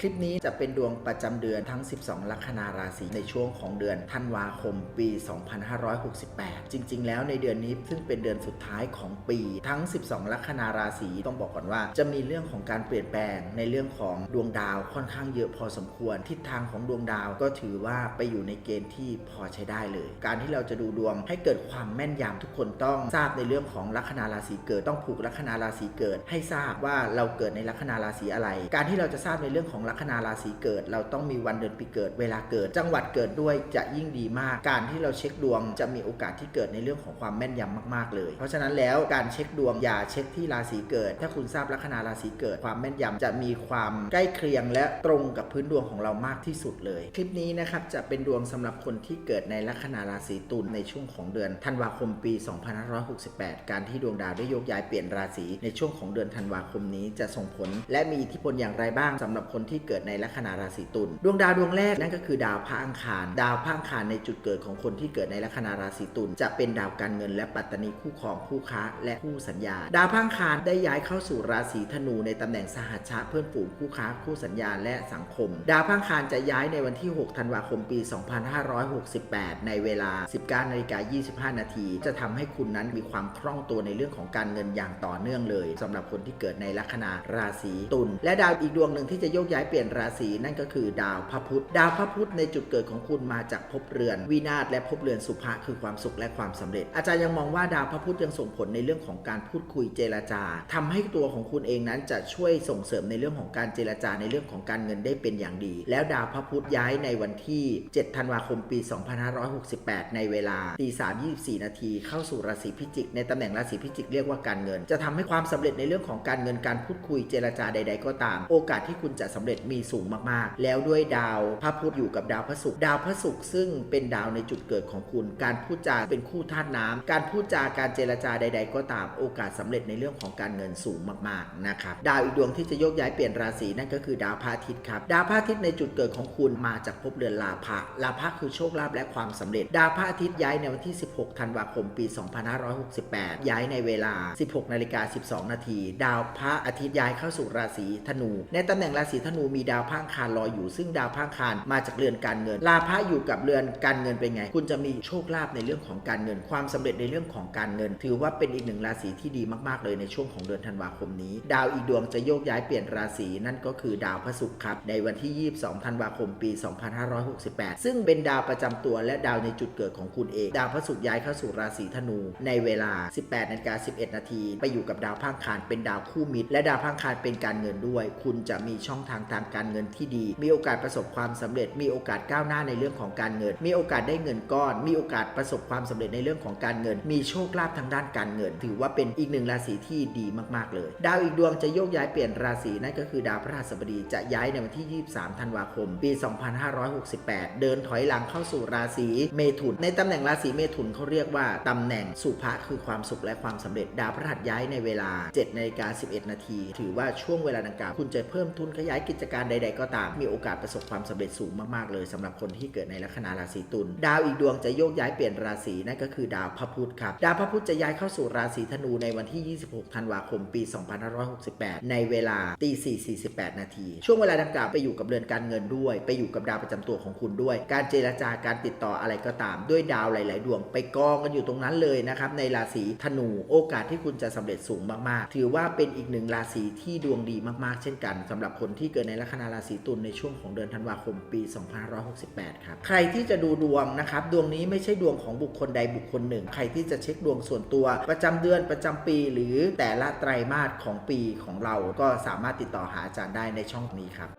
คลิปนี้จะเป็นดวงประจำเดือนทั้ง 12 ลัคนาราศีในช่วงของเดือนธันวาคมปี 2568 จริง ๆ แล้วในเดือนนี้ซึ่งเป็นเดือนสุดท้ายของปีทั้ง 12 ลัคนาราศีต้องบอกก่อนว่า จะมีเรื่องของการเปลี่ยนแปลงในเรื่องของดวงดาวค่อนข้างเยอะพอสมควร ทิศทางของดวงดาวก็ถือว่าไปอยู่ในเกณฑ์ที่พอใช้ได้เลย การที่เราจะดูดวงให้เกิดความแม่นยำทุกคนต้องทราบในเรื่องของลัคนาราศีเกิดต้องผูกลัคนาราศีเกิด ให้ทราบว่าเราเกิดในลัคนาราศีอะไร การที่เราจะทราบในเรื่องของลัคนาราศีเกิด เราต้องมีวันเดือนปีเกิด เวลาเกิด จังหวัดเกิดด้วยจะยิ่งดีมาก การที่เราเช็คดวงจะมีโอกาสที่เกิดในเรื่องของความแม่นยำมาก ๆ เลย เพราะฉะนั้นแล้วการเช็คดวงอย่าเช็คที่ราศีเกิด ถ้าคุณทราบลัคนาราศีเกิด ความแม่นยำจะมีความใกล้เคียง และตรงกับพื้นดวงของเรามากที่สุดเลย คลิปนี้นะครับจะเป็นดวงสำหรับคนที่เกิดในลัคนาราศีตุลในช่วงของเดือนธันวาคมปี 2568 การที่ดวงดาวได้โยกย้ายเปลี่ยนราศีในช่วงของเดือนธันวาคมนี้จะส่งผล และมีอิทธิพลอย่างไรบ้างสำหรับคนที่เกิดในลัคนาราศีตุลดวงดาวดวงแรกนั่นก็คือดาวพระอังคาร ดาวพระอังคารในจุดเกิดของคนที่เกิดในลัคนาราศีตุลจะเป็นดาวการเงิน และปัตตานีคู่ครองคู่ค้า และคู่สัญญา ดาวพระอังคารได้ย้ายเข้าสู่ราศีธนูในตำแหน่งสหัชชะเพื่อนฝูงคู่ค้าคู่สัญญาและสังคม ดาวพระอังคารจะย้ายในวันที่ 6 ธันวาคมปี 2568 ในเวลา 19นาฬิกา25 นาที จะทำให้คุณนั้นมีความคล่องตัวในเรื่องของการเงินอย่างต่อเนื่องเลยสำหรับคนที่เกิดในลัคนาราศีตุลและดาวอีกดวงหนึ่งที่จะโยกย้ายเปลี่ยนราศีนั่นก็คือดาวพระพุธดาวพระพุธในจุดเกิดของคุณมาจากภพเรือนวินาศและภพเรือนสุภะคือความสุขและความสำเร็จ อาจารย์ยังมองว่าดาวพระพุธยังส่งผลในเรื่องของการพูดคุยเจรจาทำให้ตัวของคุณเองนั้นจะช่วยส่งเสริมในเรื่องของการเจรจาในเรื่องของการเงินได้เป็นอย่างดี แล้วดาวพระพุธย้ายในวันที่ 7 ธันวาคมปี 2568 ในเวลาตี3 24นาทีเข้าสู่ราศีพิจิก ในตำแหน่งราศีพิจิกเรียกว่าการเงิน จะทำให้ความสำเร็จในเรื่องของการเงินการพูดคุยเจรจาใด ๆ ก็ตาม โอกาสที่คุณจะสำเร็จมีสูงมากๆ แล้วด้วยดาวพระพุธอยู่กับดาวพระศุกร์ดาวพระศุกร์ซึ่งเป็นดาวในจุดเกิดของคุณ การพูดจาเป็นคู่ธาตุน้ำการพูดจาการเจรจาใด ๆ ก็ตามโอกาสสำเร็จในเรื่องของการเงินสูงมากๆนะครับดาวอีกดวงที่จะโยกย้ายเปลี่ยนราศีนั่นก็คือดาวพระอาทิตย์ครับดาวพระอาทิตย์ในจุดเกิดของคุณมาจากภพเรือนลาภะลาภะคือโชคลาภและความสำเร็จ ดาวพระอาทิตย์ย้ายในวันที่ 16 ธันวาคม ปี 2568 ย้ายในเวลา 16นาฬิกา12 นาที ดาวพระอาทิตย์ย้ายเข้าสู่ราศีธนู ในตำแหน่งราศีธนูมีดาวพังคารรอยอยู่ ซึ่งดาวพังคารมาจากเรือนการเงิน ลาภะอยู่กับเรือนการเงินเป็นไง คุณจะมีโชคลาภในเรื่องของการเงิน ความสำเร็จในเรื่องของการเงิน ถือว่าเป็นอีกหนึ่งราศีที่ดีมากๆเลยในช่วงของเดือนธันวาคมนี้ ดาวอีกดวงจะโยกย้ายเปลี่ยนราศีนั่นก็คือดาวพระศุกร์ครับในวันที่ 22 ธันวาคมปี 2568 ซึ่งเป็นดาวประจำตัวและดาวในจุดเกิดของคุณเอง ดาวพระศุกร์ย้ายเข้าสู่ราศีธนู ในเวลา 18นาฬิกา11 นาทีไปอยู่กับดาวพางคารเป็นดาวคู่มิตร และดาวพางคารเป็นการเงินด้วย คุณจะมีช่องทางทางการเงินที่ดี มีโอกาสประสบความสำเร็จ มีโอกาสก้าวหน้าในเรื่องของการเงิน มีโอกาสได้เงินก้อน มีโอกาสประสบความสำเร็จในเรื่องของการเงิน มีโชคลาภทางด้านการเงิน ถือว่าเป็นอีกหนึ่งราศีที่ดีมากๆเลย ดาวอีกดวงจะโยกย้ายเปลี่ยนราศีนั่นก็คือดาวพฤหัสบดีจะย้ายในวันที่ 23 ธันวาคม ปี 2568 เดินถอยหลังเข้าสู่ราศีเมถุน ในตำแหน่งราศีเมถุนเขาเรียกว่าตำแหน่งสุภะคือความสุขและความสำเร็จ ดาวพฤหัสย้ายในเวลา7นาฬิกา11 นาที ถือว่าช่วงเวลาดังกล่าวคุณจะเพิ่มทุนขยายกิจการใด ๆ ก็ตาม มีโอกาสประสบความสำเร็จสูงมากๆเลยสำหรับคนที่เกิดในลัคนาราศีตุลดาวอีกดวงจะโยกย้ายเปลี่ยนราศีนั่นก็คือดาวพระพุธครับดาวพระพุธจะย้ายเข้าสู่ราศีธนูในวันที่ 26 ธันวาคม ปี 2568 ในเวลาตี4 48 นาที ช่วงเวลาดังกล่าวไปอยู่กับเรือนการเงินด้วย ไปอยู่กับดาวประจำตัวของคุณด้วย การเจรจาการติดต่ออะไรก็ตาม ด้วยดาวหลาย ๆ ดวง ไปกองกันอยู่ตรงนั้นเลยนะครับในราศีธนูโอกาสที่คุณจะสำเร็จสูงมากๆ ถือว่าเป็นอีกหนึ่งราศีที่ดวงดีมากๆ เช่นกันสำหรับคนที่เกิดในลัคนาราศีตุลในช่วงของเดือนธันวาคมปี 2568 ครับ ใครที่จะดูดวงนะครับ ดวงนี้ไม่ใช่ดวงของบุคคลใดบุคคลหนึ่ง ใครที่จะเช็คดวงส่วนตัว ประจำเดือนประจำปี หรือแต่ละไตรมาสของปีของเราก็สามารถติดต่อหาอาจารย์ได้ในช่องนี้ครับ